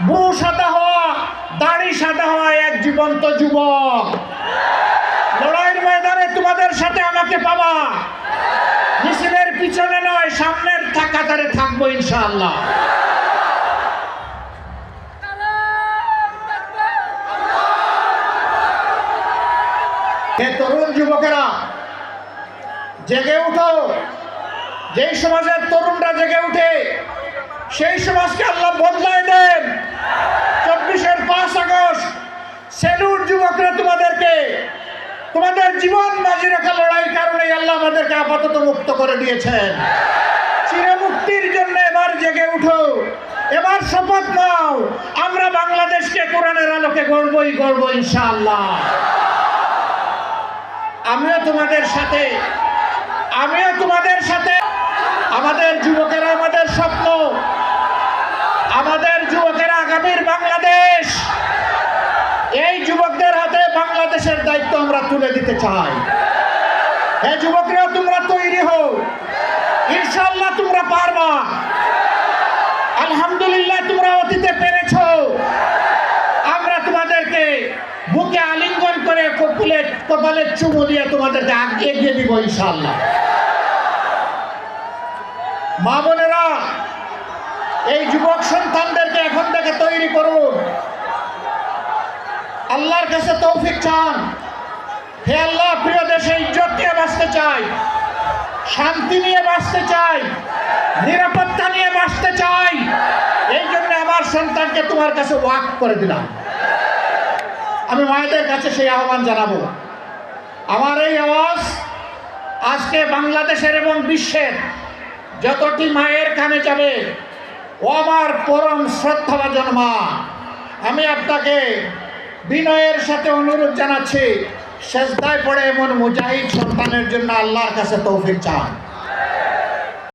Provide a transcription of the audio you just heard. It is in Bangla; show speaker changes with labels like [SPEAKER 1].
[SPEAKER 1] বু সাদা হওয়া, দাড়ি সাদা হওয়া এক জীবন্ত যুবক। লড়াইয়ের ময়দানে তোমাদের সাথে আমাকে পাবা। মিছিলের পিছনে নয়, সামনের কাতারে থাকব ইনশাআল্লাহ। হে তরুণ যুবকেরা, জেগে উঠো। যেই সমাজের তরুণরা জেগে উঠে সেই সমাজকে আল্লাহ বদলায় দেন। চব্বিশের পাঁচ আগস্ট, সেলুর যুবকরা তোমাদেরকে, তোমাদের জীবন বাজি রাখা লড়াইয়ের কারণে আল্লাহ আমাদেরকে আপাতত মুক্ত করে দিয়েছেন। চিরমুক্তির জন্য এবার জেগে উঠো, এবার শপথ নাও। আমরা বাংলাদেশকে কোরআনের আলোকে গড়বই, গড়ব ইনশাআল্লাহ। আমিও তোমাদের সাথে, আমিও তোমাদের সাথে, আমাদের যুবকেরা আমাদের স্বপ্ন আমাদের যুবকেরা আগামীর বাংলাদেশ। এই যুবকদের হাতে বাংলাদেশের দায়িত্ব আমরা তুলে দিতে চাই। হ্যাঁ যুবকরা, তোমরা তৈরি হও। ইনশাল্লাহ তোমরা পারবা। আলহামদুলিল্লাহ তোমরা অতীতে পেরেছ। আমরা তোমাদেরকে বুকে আলিঙ্গন করে কপুলে কপালে চুমু দিয়ে তোমাদেরকে আগ- এগিয়ে দিব ইনশাল্লাহ মা বোনেরা, এই যুবক সন্তানদেরকে আল্লাহর কাছে তৌফিক চান। হে আল্লাহ, প্রিয় দেশে ইজ্জত নিয়ে বাঁচতে চাই, শান্তি নিয়ে বাঁচতে চাই, নিরাপত্তা নিয়ে বাঁচতে চাই। এই জন্য আমার সন্তানকে তোমার কাছে ওয়াক করে দিলাম। আমি মায়েদের কাছে সেই আহ্বান জানাব। আমার এই আওয়াজ আজকে বাংলাদেশের এবং বিশ্বের যতটি মায়ের কানে যাবে, ও আমার পরম শ্রদ্ধাভাজন মা, আমি আপনাকে বিনয়ের সাথে অনুরোধ জানাচ্ছি শেষদায় পড়ে এমন মুজাহিদ সন্তানের জন্য আল্লাহর কাছে তৌফিক চান।